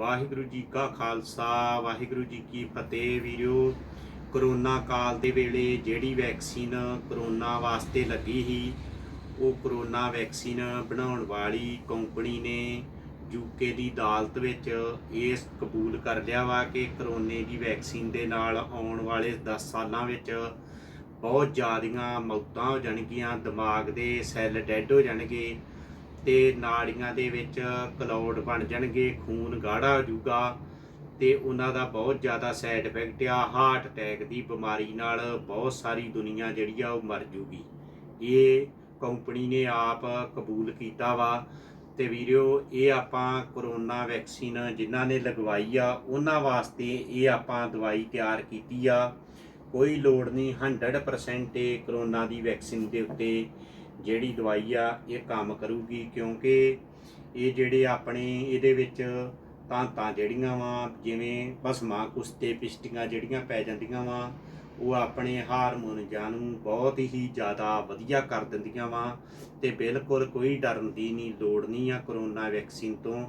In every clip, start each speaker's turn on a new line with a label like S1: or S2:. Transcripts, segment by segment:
S1: ਵਾਹਿਗੁਰੂ ਜੀ ਕਾ ਖਾਲਸਾ, ਵਾਹਿਗੁਰੂ ਜੀ ਕੀ ਫਤਿਹ ਵੀਰੋ। ਕਰੋਨਾ ਕਾਲ ਦੇ ਵੇਲੇ ਜਿਹੜੀ ਵੈਕਸੀਨ ਕਰੋਨਾ ਵਾਸਤੇ ਲੱਗੀ ਸੀ, ਉਹ ਕਰੋਨਾ ਵੈਕਸੀਨ ਬਣਾਉਣ ਵਾਲੀ ਕੰਪਨੀ ਨੇ ਯੂਕੇ ਦੀ ਅਦਾਲਤ ਵਿੱਚ ਇਸ ਕਬੂਲ ਕਰ ਲਿਆ ਵਾ ਕਿ ਕਰੋਨੇ ਦੀ ਵੈਕਸੀਨ ਦੇ ਨਾਲ ਆਉਣ ਵਾਲੇ 10 ਸਾਲਾਂ ਵਿੱਚ ਬਹੁਤ ਜ਼ਿਆਦੀਆਂ ਮੌਤਾਂ ਹੋ ਜਾਣਗੀਆਂ, ਦਿਮਾਗ ਦੇ ਸੈੱਲ ਡੈੱਡ ਹੋ ਜਾਣਗੇ। ਤੇ ਨਾੜੀਆਂ ਦੇ ਵਿੱਚ ਕਲੌਡ ਬਣ ਜਾਣਗੇ, ਖੂਨ ਗਾੜਾ ਹੋ ਜਾਊਗਾ ਤੇ ਉਹਨਾਂ ਦਾ ਬਹੁਤ ਜ਼ਿਆਦਾ ਸਾਈਡ ਇਫੈਕਟ ਆ ਹਾਰਟ ਅਟੈਕ ਦੀ ਬਿਮਾਰੀ ਨਾਲ ਬਹੁਤ ਸਾਰੀ ਦੁਨੀਆ ਜਿਹੜੀ ਆ ਉਹ ਮਰ ਜੂਗੀ। ਇਹ ਕੰਪਨੀ ਨੇ ਆਪ ਕਬੂਲ ਕੀਤਾ ਵਾ ਤੇ ਵੀਰਿਓ ਇਹ ਆਪਾਂ ਕਰੋਨਾ ਵੈਕਸੀਨ ਜਿਨ੍ਹਾਂ ਨੇ ਲਗਵਾਈ ਆ, ਉਹਨਾਂ ਵਾਸਤੇ ਇਹ ਆਪਾਂ ਦਵਾਈ ਤਿਆਰ ਕੀਤੀ ਆ। ਕੋਈ ਲੋੜ ਨਹੀਂ 100% ਇਹ ਕਰੋਨਾ ਦੀ ਵੈਕਸੀਨ ਦੇ ਉੱਤੇ ਜਿਹੜੀ ਦਵਾਈ ਆ, ਇਹ ਕੰਮ ਕਰੂਗੀ ਕਿਉਂਕਿ ਇਹ ਜਿਹੜੇ ਆਪਣੇ ਇਹਦੇ ਵਿੱਚ ਤਾਂਤਾਂ ਜਿਹੜੀਆਂ ਵਾ, ਜਿਵੇਂ ਭਸਮਾਂ, ਕੁਸਤੇ, ਪਿਸਟੀਆਂ ਜਿਹੜੀਆਂ ਪੈ ਜਾਂਦੀਆਂ ਵਾ, ਉਹ ਆਪਣੇ ਹਾਰਮੋਨਜ਼ਾਂ ਨੂੰ ਬਹੁਤ ਹੀ ਜ਼ਿਆਦਾ ਵਧੀਆ ਕਰ ਦਿੰਦੀਆਂ ਵਾ ਤੇ ਬਿਲਕੁਲ ਕੋਈ ਡਰਨ ਦੀ ਨਹੀਂ ਲੋੜ ਨਹੀਂ ਆ ਕਰੋਨਾ ਵੈਕਸੀਨ ਤੋਂ।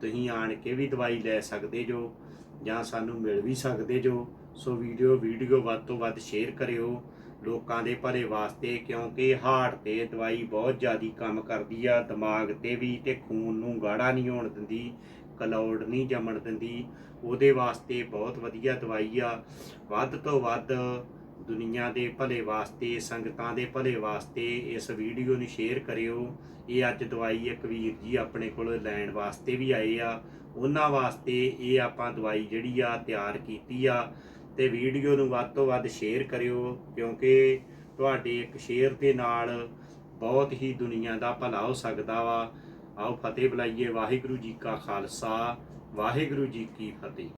S1: ਤੁਸੀਂ ਆਣ ਕੇ ਵੀ ਦਵਾਈ ਲੈ ਸਕਦੇ ਜੋ ਜਾਂ ਸਾਨੂੰ ਮਿਲ ਵੀ ਸਕਦੇ ਜੋ। ਸੋ ਵੀਡੀਓ ਵੀਡੀਓ ਵੱਧ ਤੋਂ ਵੱਧ ਸ਼ੇਅਰ ਕਰਿਓ। ਲੋਕਾਂ ਦੇ ਭਲੇ ਵਾਸਤੇ, ਕਿਉਂਕਿ ਹਾਰਟ ਤੇ ਦਵਾਈ ਬਹੁਤ ਜ਼ਿਆਦੀ ਕੰਮ ਕਰਦੀ ਆ, ਦਿਮਾਗ ਤੇ ਵੀ ਤੇ ਖੂਨ ਨੂੰ ਗਾੜਾ ਨਹੀਂ ਹੋਣ ਦਿੰਦੀ ਕਲੌਡ ਨਹੀਂ ਜੰਮਣ ਦਿੰਦੀ। ਉਹਦੇ ਵਾਸਤੇ ਬਹੁਤ ਵਧੀਆ ਦਵਾਈ ਆ। ਵੱਧ ਤੋਂ ਵੱਧ ਦੁਨੀਆ ਦੇ ਭਲੇ ਵਾਸਤੇ, ਸੰਗਤਾਂ ਦੇ ਭਲੇ ਵਾਸਤੇ ਇਸ ਵੀਡੀਓ ਨੂੰ ਸ਼ੇਅਰ ਕਰਿਓ। ਇਹ ਅੱਜ ਦਵਾਈ ਇੱਕ ਵੀਰ ਜੀ ਆਪਣੇ ਕੋਲ ਲੈਣ ਵਾਸਤੇ ਵੀ ਆਏ ਆ। ਉਹਨਾਂ ਵਾਸਤੇ ਇਹ ਆਪਾਂ ਦਵਾਈ ਜਿਹੜੀ ਆ ਤਿਆਰ ਕੀਤੀ ਆ। ਤੇ ਵੀਡੀਓ ਨੂੰ ਵੱਧ ਤੋਂ ਵੱਧ ਸ਼ੇਅਰ ਕਰਿਓ, ਕਿਉਂਕਿ ਤੁਹਾਡੇ ਇੱਕ ਸ਼ੇਅਰ ਦੇ ਨਾਲ ਬਹੁਤ ਹੀ ਦੁਨੀਆ ਦਾ ਭਲਾ ਹੋ ਸਕਦਾ ਵਾ। ਆਓ ਫਤਿਹ ਬੁਲਾਈਏ, ਵਾਹਿਗੁਰੂ ਜੀ ਕਾ ਖਾਲਸਾ, ਵਾਹਿਗੁਰੂ ਜੀ ਕੀ ਫਤਿਹ।